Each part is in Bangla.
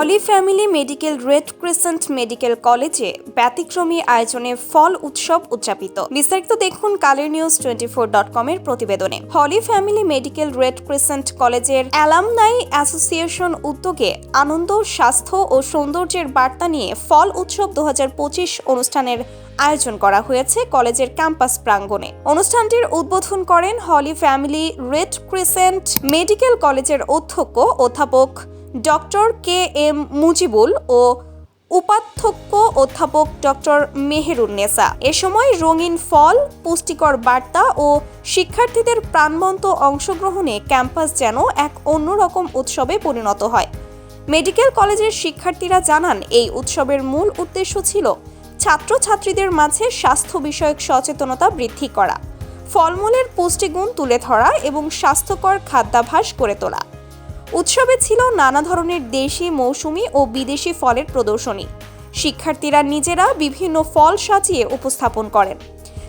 Holy Family Medical Red Crescent Medical কলেজে ব্যতিক্রমী আয়োজনে ফল উৎসব উদযাপিত। বিস্তারিত দেখুন কালের নিউজ টোয়েন্টি ফোর ডট কমের প্রতিবেদনে। Holy Family Medical Red Crescent কলেজের অ্যালামনাই অ্যাসোসিয়েশন উদ্যোগে আনন্দ, স্বাস্থ্য ও সৌন্দর্যের বার্তা নিয়ে ফল উৎসব দু হাজার পঁচিশ অনুষ্ঠানের আয়োজন করা হয়েছে কলেজের ক্যাম্পাস প্রাঙ্গণে। অনুষ্ঠানটির উদ্বোধন করেন Holy Family Red Crescent Medical কলেজের অধ্যক্ষ, অধ্যাপক ডক্টর কে এম মুজিবুল ও উপাধ্যক্ষ অধ্যাপক ডক্টর মেহেরুন্নেসা এ সময় রঙিন ফল, পুষ্টিকর বার্তা ও শিক্ষার্থীদের প্রাণবন্ত অংশগ্রহণে ক্যাম্পাস যেন এক অন্যরকম উৎসবে পরিণত হয়। মেডিকেল কলেজের শিক্ষার্থীরা জানান, এই উৎসবের মূল উদ্দেশ্য ছিল ছাত্রছাত্রীদের মাঝে স্বাস্থ্য বিষয়ক সচেতনতা বৃদ্ধি করা, ফলমূলের পুষ্টিগুণ তুলে ধরা এবং স্বাস্থ্যকর খাদ্যাভ্যাস গড়ে তোলা। উৎসবে ছিল নানা ধরনের দেশি মৌসুমি ও বিদেশি ফলের প্রদর্শনী। শিক্ষার্থীরা নিজেরা বিভিন্ন ফল সাজিয়ে উপস্থাপন করেন।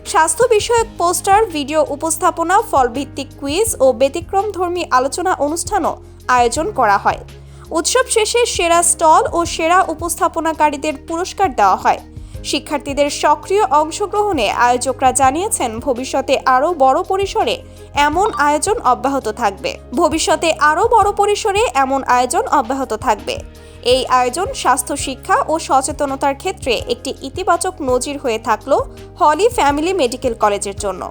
স্বাস্থ্য বিষয়ক পোস্টার, ভিডিও উপস্থাপনা, ফলভিত্তিক কুইজ ও ব্যতিক্রমধর্মী আলোচনা অনুষ্ঠানও আয়োজন করা হয়। উৎসব শেষে সেরা স্টল ও সেরা উপস্থাপনাকারীদের পুরস্কার দেওয়া হয়। শিক্ষার্থীদের সক্রিয় অংশগ্রহণে আয়োজকরা জানিয়েছেন, ভবিষ্যতে আরও বড় পরিসরে এমন আয়োজন অব্যাহত থাকবে। ভবিষ্যতে আরও বড় পরিসরে এমন আয়োজন অব্যাহত থাকবে। এই আয়োজন স্বাস্থ্য, শিক্ষা ও সচেতনতার ক্ষেত্রে একটি ইতিবাচক নজির হয়ে থাকল হলি ফ্যামিলি মেডিকেল কলেজের জন্য।